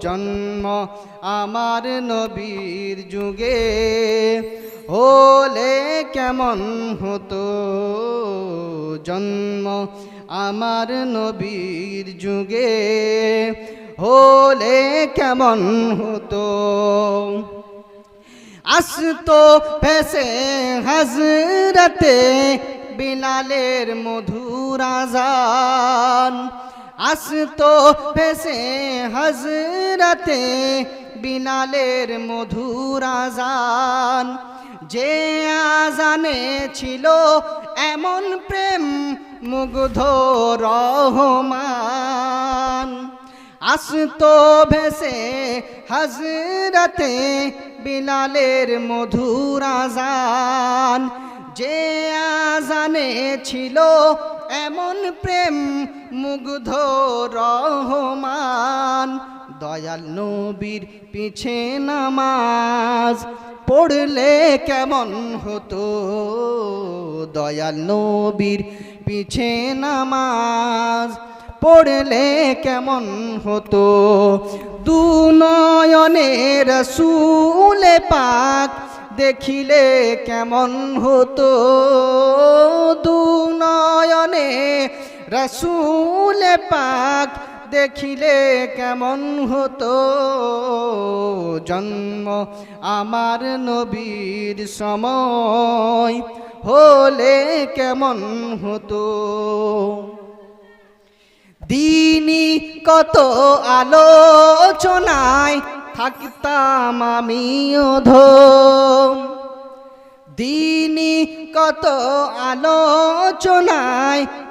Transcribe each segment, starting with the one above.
জন্ম আমার নবীর যুগে হলে কেমন হতো? জন্ম আমার নবীর যুগে হলে কেমন হতো? আসতো ফেসে হাজরতে বিলালের মধুর আজান। আসতো ফেসে হাজরতে বিনালের মধুর আজান। যে আজানে ছিল এমন প্রেম মুগ্ধ রহমান। আসতো ভেসে হাজরতে বিলালের মধুর আজান। যে আজানে ছিল এমন প্রেম মুগ্ধ রহমান। দয়াল নবীর পিছে নামাজ পড়লে কেমন হতো? দয়াল নবীর পিছে নামাজ পড়লে কেমন হতো? দু নয়নের রসুলে পাক দেখিলে কেমন হতো? দু রসুলে পাক দেখিলে কেমন হতো? জন্ম আমার নবীর সময় হলে কেমন হতো? দিনই কত আলোচনায় থাকতাম আমি অধম দিনই কত আলোচনায়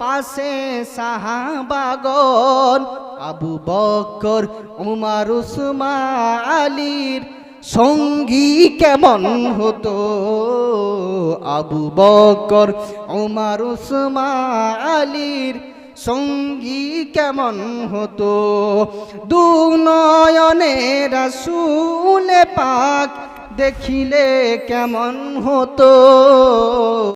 পাশে সাহাবাগন আবু বকর, উমার উসমা আলীর সঙ্গী কেমন হতো? আবু বকর, উমার উসমা আলীর সঙ্গী কেমন হতো? দু নয়নে রসুলে পাক দেখিলে কেমন হতো?